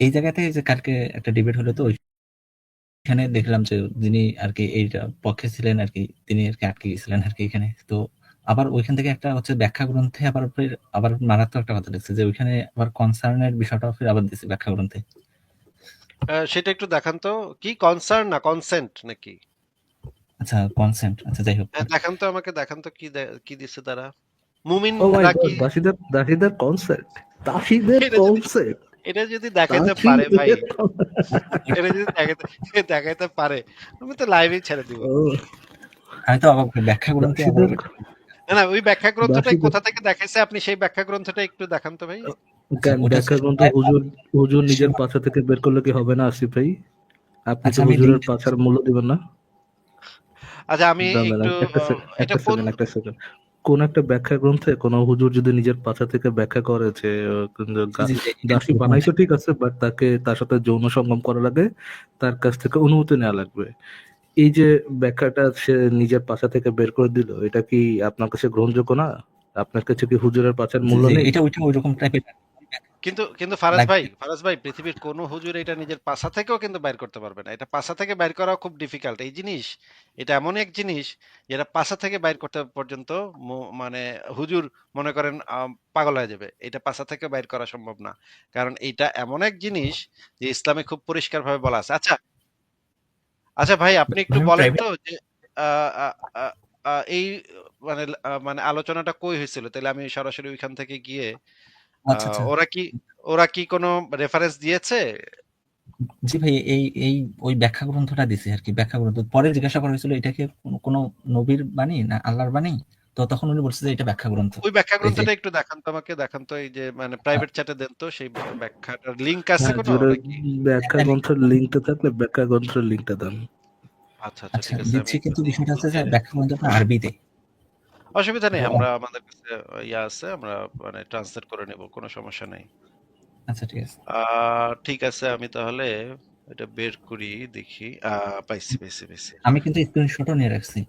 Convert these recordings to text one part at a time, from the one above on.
এই জায়গাতে যে কালকে একটা ডিবেট হলো তো ওইখানে দেখলাম যে যিনি আর কি এইটা পক্ষে ছিলেন আর কি তিনি আর কি আটকে গেছিলেন আর কি এখানে। তো আবার ওইখান থেকে একটা হচ্ছে ব্যাখ্যা গ্রন্থে আবার ফের আবার মারাত্মক একটা কথা লিখছে যে ওইখানে আবার কনসার্নের বিষয়টা ফের আবার দিছে ব্যাখ্যা গ্রন্থে। সেটা একটু দেখান তো। কি কনসার্ন না কনসেন্ট নাকি? আচ্ছা কনসেন্ট আচ্ছা যাই হোক। হ্যাঁ দেখান তো আমাকে দেখান তো কি কি দিছে তারা। মুমিন ও মাই নাকি গড দাসীদের দাসীদের কনসেপ্ট দাসীদের কনসেপ্ট এটা যদি দেখাইতে পারে ভাই। এটা যদি দেখাইতে দেখাইতে পারে আমি তো লাইভে ছেড়ে দিব। আমি তো অবাক ব্যাখ্যা গ্রন্থে আবার না না ওই ব্যাখ্যা গ্রন্থটাই কোথা থেকে দেখাইছে? আপনি সেই ব্যাখ্যা গ্রন্থটা একটু দেখান তো ভাই। ব্যাখ্যা গ্রন্থ হুজুর হুজুর নিজের পাছা থেকে বের করলে কি হবে না আসিফ ভাই? আপনি আচ্ছা, তো হুজুরের পাছার মূল্য দিবেন না। আচ্ছা আমি একটু একটা এটা কোন সেকেন্ড একটা সেকেন্ড কোন একটা ব্যাখ্যা গ্রন্থে কোন হুজুর যদি নিজের পাছা থেকে ব্যাখ্যা করে যে দাসী বানাইছো ঠিক আছে বাট তাকে তার সাথে যৌন সঙ্গম করা লাগে তার কাছ থেকে অনুমতি নেওয়া লাগবে। এই যে ব্যাখ্যাটা সে নিজের পাছা থেকে বের করে দিল এটা কি আপনার কাছে গ্রহণযোগ্য না? আপনার কাছে কি হুজুরের পাছার মূল্য নেই? এটা ওইটা ওইরকম টাইপের কিন্তু কিন্তু ফারাজ ভাই ফারাজ ভাই পৃথিবীর কোন হুজুর এটা নিজের পাশা থেকেও কিন্তু বাইর করতে পারবে না। এটা পাশা থেকে বাইর করা খুব ডিফিকাল্ট এই জিনিস এটা এমন এক জিনিস যেটা পাশা থেকে বাইর করতে পর্যন্ত মানে হুজুর মনে করেন পাগল হয়ে যাবে। এটা পাশা থেকে বাইর করা সম্ভব না। কারণ এটা এমন এক জিনিস যে ইসলামে খুব পরিষ্কার ভাবে বলা আছে। আচ্ছা আচ্ছা ভাই আপনি একটু বলেন তো যে এই মানে মানে আলোচনাটা কই হয়েছিল? তাহলে আমি সরাসরি ওইখান থেকে গিয়ে ওরা কি ওরা কি কোনো রেফারেন্স দিয়েছে? জি ভাই এই এই ওই ব্যাখ্যা গ্রন্থটা দিছে আর কি ব্যাখ্যা গ্রন্থ পরে জিজ্ঞাসা করা হয়েছিল এটা কি কোনো- কোনো নবীর বাণী না আল্লাহর বাণী? তো তখন উনি বলছে যে এটা ব্যাখ্যা গ্রন্থ ওই ব্যাখ্যা গ্রন্থটা একটু দেখান তো আমাকে দেখান তো এই যে মানে প্রাইভেট চ্যাটে দেন তো সেই ব্যাখ্যাটার লিংক আছে কোনো হুজুরের নাকি? ব্যাখ্যা গ্রন্থের লিঙ্কটা থাকলে ব্যাখ্যা গ্রন্থের লিঙ্কটা দেন। আচ্ছা আচ্ছা আচ্ছা ঠিক আছে কিন্তু বিষয়টা হচ্ছে যে হ্যাঁ। ব্যাখ্যা গ্রন্থটা আরবিতে। অসুবিধা নেই হ্যাঁ। আমরা আমাদের কাছে ইয়া আছে আমরা মানে ট্রান্সলেট করে নেব কোনো সমস্যা নেই। আচ্ছা ঠিক আছে। ঠিক আছে আমি তাহলে এটা বের করি দেখি। পাইছি পাইছি পাইছি। আমি কিন্তু স্ক্রিনশটও নিয়ে রাখছি।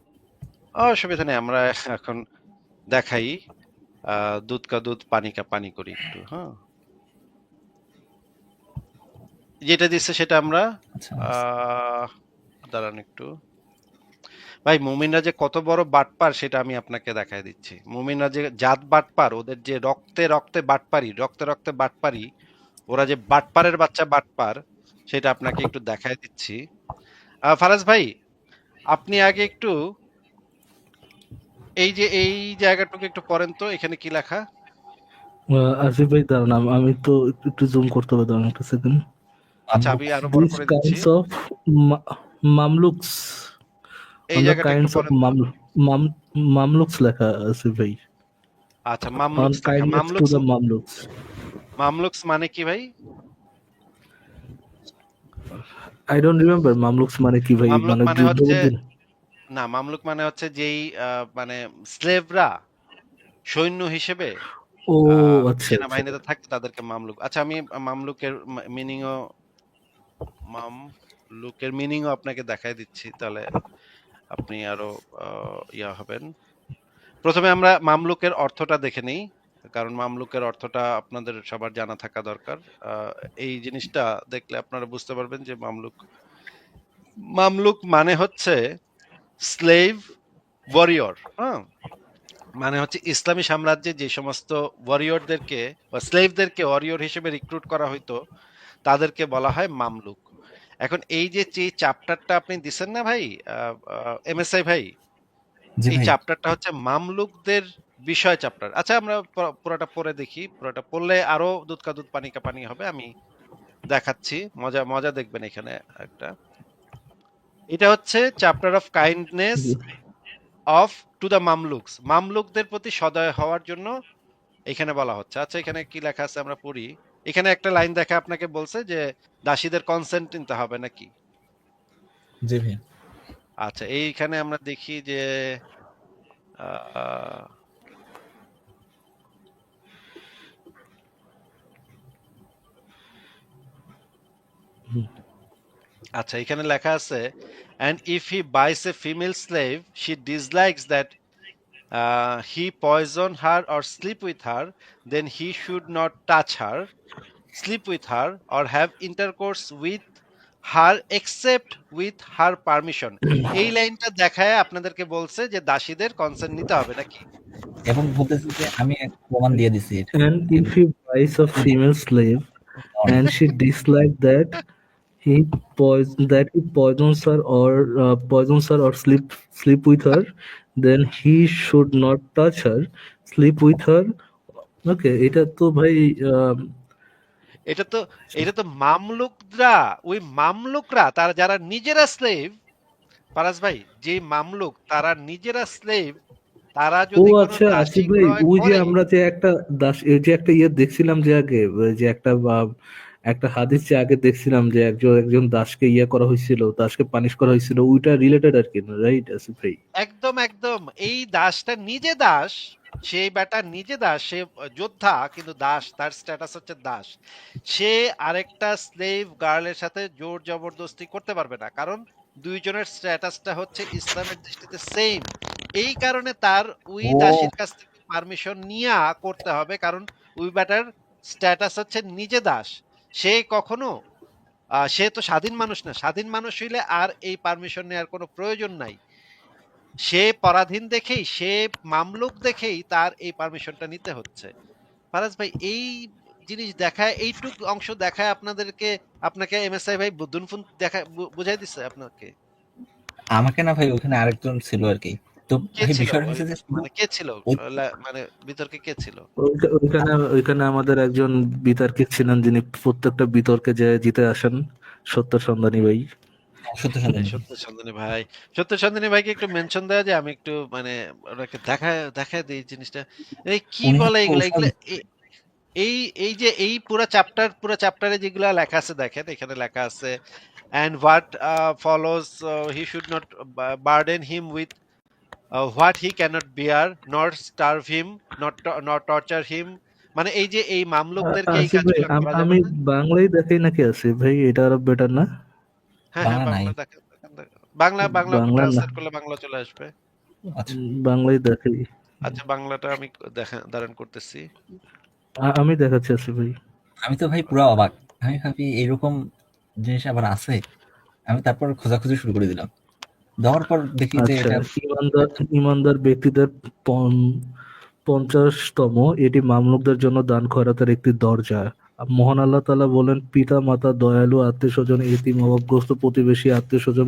অসুবিধা নেই আমরা এখন দেখাই। দুধ কা দুধ পানি কা পানি করি একটু হ্যাঁ। যেটা দিচ্ছে সেটা আমরা আচ্ছা আহ, দাঁড়ান একটু। ভাই মুমিনরা যে কত বড় বাটপার সেটা আমি আপনাকে দেখাই দিচ্ছি। মুমিনরা যে জাত বাটপার ওদের যে রক্তে রক্তে বাটপারি রক্তে রক্তে বাটপারি ওরা যে বাটপারের বাচ্চা বাটপার সেটা আপনাকে একটু দেখাই দিচ্ছি। ফারাজ ভাই আপনি আগে একটু এই যে এই জায়গাটুকু একটু পড়েন তো এখানে কি লেখা? আসিফ ভাই দাঁড়ান আম- তো একটু জুম করতে হবে দাঁড়ান একটা সেকেন্ড আচ্ছা আমি আরও বড় করে দিচ্ছি। মামলুকস এই জায়গাটা লেখা আছে ভাই। আচ্ছা মামলুকস মামলুকস মামলুকস মানে কি ভাই? মানে কি ভাই মানে মানে না মামলুক মানে হচ্ছে যেই মানে স্লেভরা সৈন্য হিসেবে ও আচ্ছা আচ্ছা। সেনাবাহিনীতে থাকতো তাদেরকে মামলুক আচ্ছা আমি মামলুকের মিনিংও মামলুকের মিনিংও আপনাকে দেখাই দিচ্ছি তাহলে আপনি আরও ইয়া হবেন। প্রথমে আমরা মামলুকের অর্থটা দেখে নিই, কারণ মামলুকের অর্থটা আপনাদের সবার জানা থাকা দরকার। এই জিনিসটা দেখলে আপনারা বুঝতে পারবেন যে মামলুক মামলুক মানে হচ্ছে স্লেভ ওয়ারিয়র হ্যাঁ? মানে হচ্ছে ইসলামী সাম্রাজ্যে যে সমস্ত ওয়ারিয়রদেরকে বা স্লেভদেরকে ওয়ারিয়র হিসেবে রিক্রুট করা হইতো, তাদেরকে বলা হয় মামলুক। এখন এই যে যে চ্যাপ্টারটা আপনি দিছেন না ভাই এমএসআই ভাই এই চ্যাপ্টারটা হচ্ছে মামলুকদের বিষয় চ্যাপ্টার আচ্ছা আমরা পুরোটা পড়ে দেখি পুরোটা পড়লে আরও দুধ কা দুধ পানি কা পানি হবে আমি দেখাচ্ছি। মজা মজা দেখবেন এখানে একটা। এটা হচ্ছে chapter of kindness of to the Mamluks মামলুকদের প্রতি সদয় হওয়ার জন্য এখানে বলা হচ্ছে। আচ্ছা এখানে কি লেখা আছে আমরা পড়ি? এখানে একটা লাইন দেখা আপনাকে বলছে যে দাসীদের কনসেন্ট নিতে হবে নাকি? জি ভাই আচ্ছা এইখানে আমরা দেখি যে আচ্ছা এখানে লেখা আছে and if he buys a female slave she dislikes that uh, he poison her or sleep with her then he should not touch her sleep with her or have intercourse with her except with her permission এই লাইনটা দেখায় আপনাদেরকে বলছে যে দাসীদের consent নিতে হবে নাকি এবং বলতেছে যে আমি প্রমাণ দিয়ে দিছি এটা And if he buys a female slave and she dislike that he poison that he poisons her or uh, poisons her or sleep sleep then he should not touch her, sleep with her. Okay, এটা তো ভাই এটা তো এটা তো মামলুকরা ওই মামলুকরা তারা যারা নিজেরা স্লেভ পারাস ভাই যে মামলুক তারা নিজেরা স্লেভ তারা যদি কোনো আচ্ছা আসিফ ভাই ওই যে আমরা যে একটা দাস যে একটা ইয়ে দেখছিলাম যে আগে যে একটা একটা হাদিস যে আগে দেখছিলাম যে একজন একজন দাসকে ইয়ে করা হয়েছিল দাসকে পানিশ করা হয়েছিল ওইটা রিলেটেড আর কি রাইট আসিফ ভাই? একদম একদম। এই দাসটা নিজে দাস সেই বেটা নিজে দাস সে যোদ্ধা কিন্তু দাস তার স্ট্যাটাস হচ্ছে দাস। সে আরেকটা স্লেভ গার্লের সাথে জোর জবরদস্তি করতে পারবে না কারণ দুইজনের স্ট্যাটাসটা হচ্ছে ইসলামের দৃষ্টিতে সেম এই কারণে তার ওই দাসের কাছ থেকে পারমিশন নিয়ে করতে হবে কারণ ওই বেটার স্ট্যাটাস হচ্ছে নিজে দাস। সে কখনো সে তো স্বাধীন মানুষ না। স্বাধীন মানুষ হইলে আর এই পারমিশন নেওয়ার কোনো প্রয়োজন নাই। সে পরাধীন দেখেই, সে মামলুক দেখেই তার এই পারমিশনটা নিতে হচ্ছে। ফারাজ ভাই, এই জিনিস দেখায়, এইটুক অংশ দেখায় আপনাদেরকে, আপনাকে এমএসআই ভাই বুদ্ধুন ফুন দেখা বু- বুঝাই দিচ্ছে আপনাকে? আমাকে না ভাই, ওখানে আরেকজন ছিল আর কি। তো কে ছিল? মানে মানে বিতর্কে কে ছিল? ওইখানে ওইখানে আমাদের একজন ছিলেন যিনি প্রত্যেকটা বিতর্কে যে জিতে আসেন সত্য সন্ধানী ভাই। সত্য সন্ধানী সত্য সন্ধানী ভাই। সত্য ভাইকে একটু মেনশন দেওয়া যায় আমি একটু মানে ওনাকে দেখা দেখা দিই জিনিসটা। এই কি বলে এগুলো? এগুলো এই এই যে এই পুরো চ্যাপ্টার পুরো চ্যাপ্টারে যেগুলো লেখা আছে দেখেন এখানে লেখা আছে and what uh, follows uh, he should not b- burden him with uh, what he cannot bear nor starve him not to- not torture him. মানে এই যে এই মামলুকদেরকে এই কাজগুলো আম- করা যাবে আমি বাংলায় দেখাই নাকি আসিফ ভাই? এটা আরও বেটার না? হ্যাঁ হ্যাঁ বাংলা বাংলা। বাংলা ট্রান্সলেট করলে বাংলা চলে আসবে। আচ্ছা। বাংলায় দেখাই আচ্ছা বাংলাটা আমি দেখা ধারণ করতেছি। আমি দেখাচ্ছি আসিফ ভাই। আমি তো ভাই পুরো অবাক। আমি ভাবি এরকম জিনিস আবার আছে। আমি তারপর খোঁজাখুঁজি শুরু করে দিলাম। দেওয়ার পর দেখি যে আচ্ছা এটা ইমানদার ইমানদার ব্যক্তিদের পঞ্চাশতম এটি মামলুকদের জন্য দান খয়রাতের একটি দরজা। মহান আল্লাহ তাআলা বলেন পিতা মাতা দয়ালু আত্মীয় স্বজন এতিম অভাবগ্রস্ত প্রতিবেশী আত্মীয় স্বজন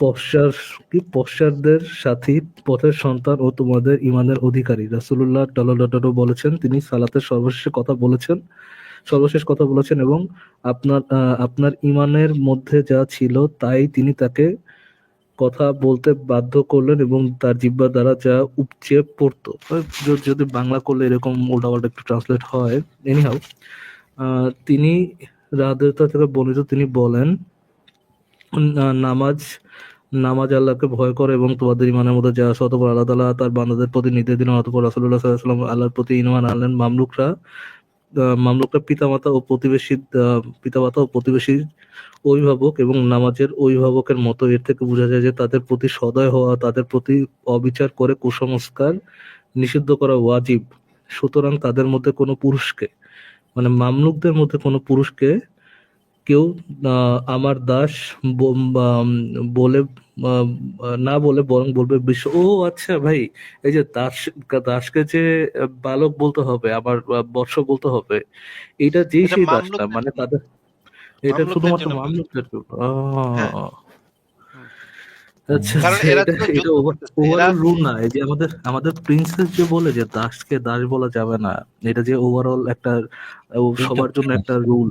পশ্চার কি পশ্চারদের সাথী পথের সন্তান ও তোমাদের ইমানের অধিকারী। রাসূলুল্লাহ টালাটাটো বলেছেন তিনি সালাতের সর্বশেষ কথা বলেছেন সর্বশেষ কথা বলেছেন এবং আপনার আপনার ইমানের মধ্যে যা ছিল তাই তিনি তাকে কথা বলতে বাধ্য করলেন এবং তার জিহ্বা দ্বারা যা উপচে পড়তো। যদি বাংলা করলে এরকম উল্টাপাল্টা একটু ট্রান্সলেট হয় এনিহাউ তিনি রাদেতা থেকে বর্ণিত তিনি বলেন নামাজ নামাজ আল্লাহকে ভয় করে এবং তোমাদের ইমানের মধ্যে যা আছে অতপর আল্লাহ তাআলা তার বান্দাদের প্রতি নির্দেশ দিলেন, অতপর রাসূলুল্লাহ সাল্লাল্লাহু আল্লাহর প্রতি ইমান আনলেন। মামলুকরা মামলুকরা পিতামাতা ও প্রতিবেশী পিতামাতা ও প্রতিবেশী অভিভাবক এবং নামাজের অভিভাবকের মতো এর থেকে বোঝা যায় যে তাদের প্রতি সদয় হওয়া, তাদের প্রতি অবিচার করে কুসংস্কার নিষিদ্ধ করা ওয়াজিব। সুতরাং তাদের মধ্যে কোনো পুরুষকে মানে মামলুকদের মধ্যে কোনো পুরুষকে কেউ আমার দাস বলে না বলে বরং বলবে বিশ্ব ও আচ্ছা ভাই এই যে দাস দাসকে যে বালক বলতে হবে আবার বর্ষ বলতে হবে এটা যেই সেই দাসটা মানে তাদের এটা শুধুমাত্র মামলুকদের আমাদের আমাদের প্রিন্সেস যে বলে যে দাসকে দাস বলা যাবে না এটা যে ওভারঅল একটা সবার জন্য একটা রুল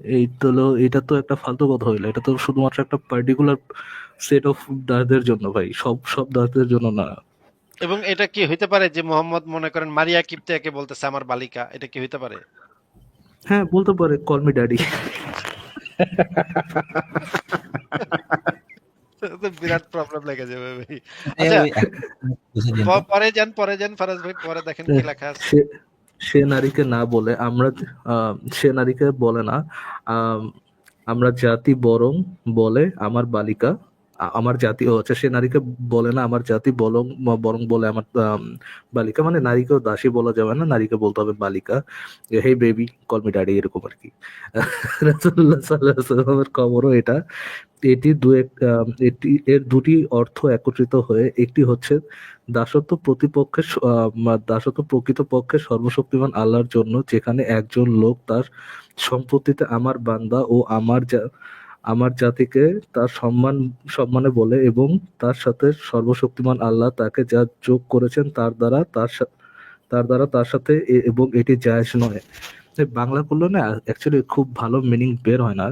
এই তো এটা তো একটা ফালতু কথা হইল। এটা তো শুধুমাত্র একটা পার্টিকুলার সেট অফ দাসদের জন্য ভাই সব সব দাসদের জন্য না। এবং এটা কি হইতে পারে যে মোহাম্মদ মনে করেন মারিয়া কিপ্তিয়াকে বলতেছে আমার বালিকা এটা কি হইতে পারে? হ্যাঁ বলতে পারে কল মি ড্যাডি বিরাট প্রবলেম লেগে যাবে ভাই। আচ্ছা পরে যান পরে যান ফারাজ ভাই পরে দেখেন কি লেখা আছে। সে নারীকে না বলে, আমরা সে নারীকে বলে না আমরা জাতি বরং বলে আমার বালিকা। আমার জাতি ও আচ্ছা সে নারীকে বলে না আমার জাতি বলং বরং বলে আমার আম, বালিকা। মানে নারীকেও দাসী বলা যাবে না নারীকে বলতে হবে বালিকা। Hey baby call me daddy এরকম আর কি। কবরও এটা। এটি দু এক এটি এর দুটি অর্থ একত্রিত হয়ে একটি হচ্ছে দাসত্ব প্রতিপক্ষের দাসত্ব প্রকৃতপক্ষে সর্বশক্তিমান আল্লাহর জন্য যেখানে একজন লোক তার সম্পত্তিতে আমার বান্দা ও আমার জা- আমার জাতিকে তার সম্মান সম্মানে বলে এবং তার সাথে সর্বশক্তিমান আল্লাহ তাকে যা যোগ করেছেন তার দ্বারা তার তার দ্বারা তার সাথে এবং এটি জায়েজ নয়। বাংলা করলে না অ্যাকচুয়ালি খুব ভালো মিনিং বের হয় না।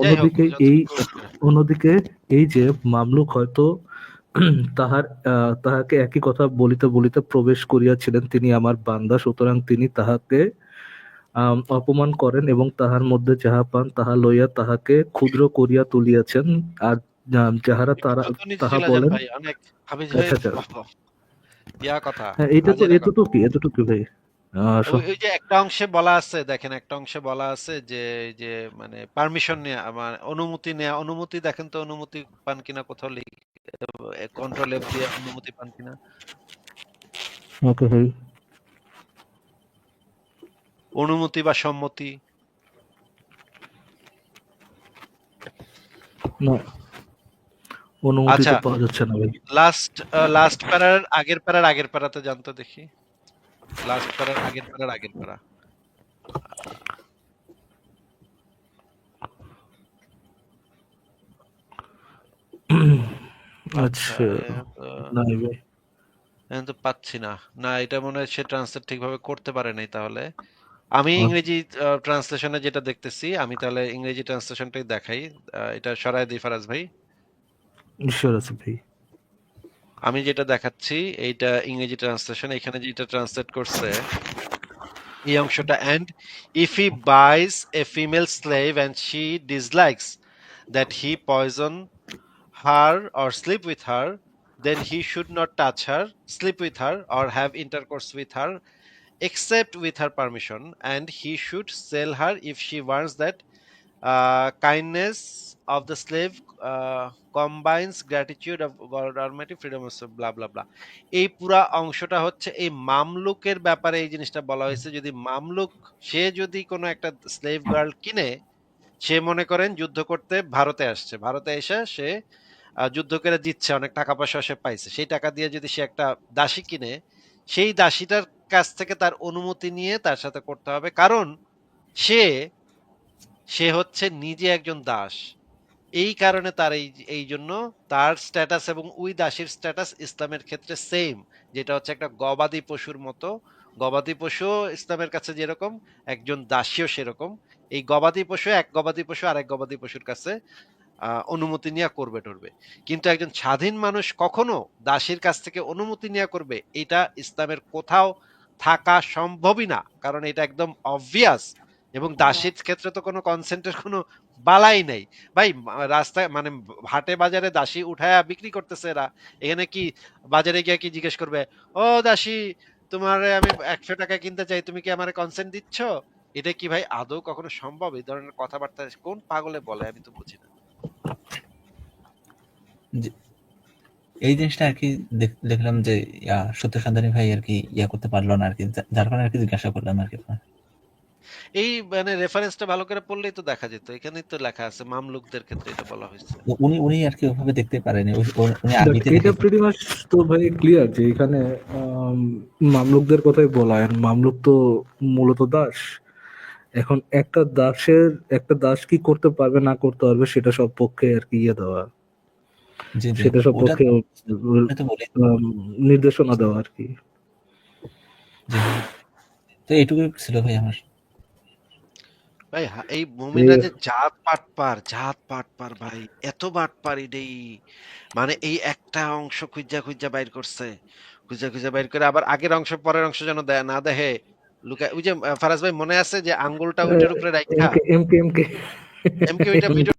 অন্যদিকে এই অন্যদিকে এই যে মামলুক হয়তো তাহার আহ, তাহাকে একই কথা বলিতে বলিতে প্রবেশ করিয়াছিলেন তিনি আমার বান্দা সুতরাং তিনি তাহাকে অপমান করেন এবং তাহার মধ্যে যাহা পান তাহা লইয়া তাহাকে ক্ষুদ্র করিয়া তুলিয়াছেন। আর যাহারা তারা তাহা বলেন। আচ্ছা আচ্ছা। হ্যাঁ এটা তো ভাই। ওই যে একটা অংশে বলা আছে দেখেন একটা অংশে বলা আছে যে যে মানে পারমিশন নেওয়া অনুমতি নেওয়া অনুমতি দেখেন তো অনুমতি পান কিনা কোথাও কন্ট্রোল এফ দিয়ে অনুমতি পান কিনা। ওকে ভাই। অনুমতি বা সম্মতি? না। অনুমতি তো পাওয়া যাচ্ছে না ভাই। লাস্ট লাস্ট প্যারার আগের প্যারার আগের প্যারাতে জানতো দেখি। লাস্ট প্যারার আগের প্যারার আগের প্যারা আচ্ছা আচ্ছা ভাই। এখন তো পাচ্ছি না। না এটা মনে হয় সে ট্রান্সলেট ঠিকভাবে করতে পারে নাই তাহলে। আমি ইংরেজি ট্রান্সলেশনে যেটা দেখতেছি আমি তাহলে ইংরেজি ট্রান্সলেশনটাই দেখাই। এটা সরাই দিই ফারাজ ভাই। আমি যেটা দেখাচ্ছি এইটা ইংরেজি ট্রান্সলেশন এখানে যেটা ট্রান্সলেট করছে এই অংশটা and if he buys a female slave and she dislikes that he poison her or sleep with her then he should not touch her sleep with her or have intercourse with her except with her permission and he should sell her if she wants that uh, kindness of the slave uh, combines gratitude of Almighty freedom of blah blah blah এই পুরা অংশটা হচ্ছে এই মামলুকের ব্যাপারে এই জিনিসটা বলা হয়েছে যদি মামলুক সে যদি কোনো একটা স্লেভ গার্ল কিনে সে মনে করেন যুদ্ধ করতে ভারতে আসছে ভারতে এসে সে যুদ্ধ করে দিচ্ছে অনেক টাকা পয়সা সে পাইছে সেই টাকা দিয়ে যদি সে একটা দাসী কিনে সেই দাসীটার কাছ থেকে তার অনুমতি নিয়ে তার সাথে করতে হবে। কারণ সে সে হচ্ছে নিজে একজন দাস। এই কারণে তার এই এই জন্য তার স্ট্যাটাস এবং ওই দাসীর স্ট্যাটাস ইসলামের ক্ষেত্রে সেম যেটা হচ্ছে একটা গবাদি পশুর মতো। গবাদি পশু ইসলামের কাছে যেরকম, একজন দাসীও সেরকম। এই গবাদি পশু এক গবাদি পশু আরেক গবাদি পশুর কাছে। অনুমতি নিয়ে করবে টরবে। কিন্তু একজন স্বাধীন মানুষ কখনো দাসীর কাছ থেকে অনুমতি নিয়ে করবে এটা ইসলামের কোথাও থাকা সম্ভবই না। কারণ এটা একদম অবভিয়াস এবং দাসীর ক্ষেত্রে তো কোনো কনসেন্টের কোনো বালাই নেই। ভাই রাস্তায় মানে হাটে বাজারে দাসী উঠায়া বিক্রি করতেছে এরা। এখানে কি বাজারে গিয়ে কি জিজ্ঞেস করবে ও দাসী তোমার আমি একশো টাকা কিনতে চাই তুমি কি আমার কনসেন্ট দিচ্ছ? এটা কি ভাই আদৌ কখনো সম্ভব? এই ধরনের কথাবার্তা কোন পাগলে বলে আমি তো বুঝি না। জি- এই জিনিসটা আর কি দেখ- দেখলাম যে ইয়া, সত্য সন্ধানী ভাই আর কি ইয়া করতে পারল না আর কি যা- যার কারণে আর কি জিজ্ঞাসা করলাম আর কি এই মানে রেফারেন্সটা ভালো করে পড়লেই তো দেখা যেত এখানেই তো লেখা আছে মামলুকদের ক্ষেত্রে এটা বলা হয়েছে। উনি উনি আর কি ওভাবে দেখতে পারেনি উনি- আরবিতে এটা প্রিটি মাচ তো ভাই ক্লিয়ার যে এখানে মামলুকদের কথাই বলা হয় মামলুক তো মূলত দাস। এখন একটা দাসের একটা দাস কি করতে পারবে না করতে পারবে সেটা সব পক্ষে আর কি ইয়ে দেওয়া। জি জি। সেটা সব পক্ষে নির্দেশনা দেওয়া আর কি। তো এইটুকুই ছিল ভাই আমার। ভাই এই মুমিনরা এ- যে জাত পাট পার জাত পাট পার ভাই এত বাট পার এটাই মানে এই একটা অংশ খুঁজা খুঁজা বাইর করছে। খুঁজা খুঁজা বাইর করে আবার আগের অংশ পরের অংশ যেন দেয় না দেখে লুকা ওই যে ফারাজ ভাই মনে আছে যে আঙ্গুলটা ওইটার উপরে রাখা এমকে এমকে এমকে। এমকে ওইটা ভিডিও